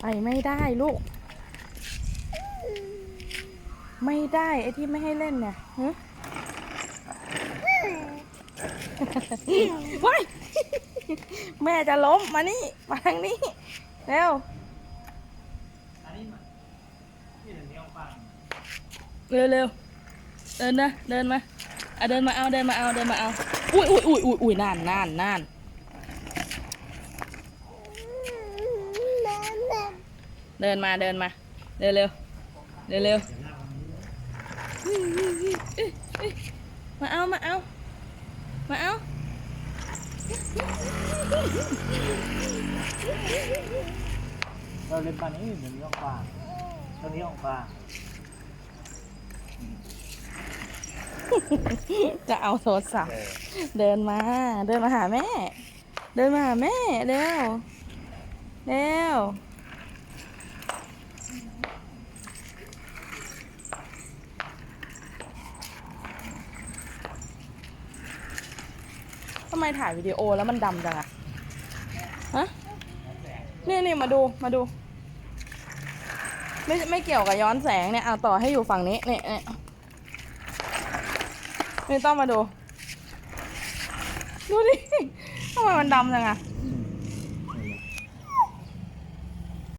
ไปไม่ได้ลูก ไม่ได้ไอ้ที่ไม่ให้เล่นเนี่ยฮะว้ายแม่จะล้มมานี่ มาทางนี้ เร็วอันนี้มันนี่เดี๋ยวนี้เอาฟังเร็วเร็วเดินนะเดินมาอะเดินมาเอาเดินมาเอาเดินมาเอา อุ้ยอุ้ยอุ้ยอุ้ยอุ้ยนั่นนั่นนั่น เดินมาเดินมาเร็วเร็วเร็วเร็วมาเอามาเอามาเอาเราเล่นปานนี้เดี๋ยวนี้เอาฟังตอนนี้เอาฟังจะเอาโทรศัพท์เดินมา เดินมาหาแม่ เดินมาหาแม่เร็วเร็วำไมถ่ายวิดีโอแล้วมันดำจังอะฮะนี่นี่มาดูมาดู ไม่ไม่เกี่ยวกับย้อนแสงเนี่ยเอาต่อให้อยู่ฝั่งนี้เนี่ยเนี่ยไม่ต้องมาดู ดูดิทำไมมันดำจังอะ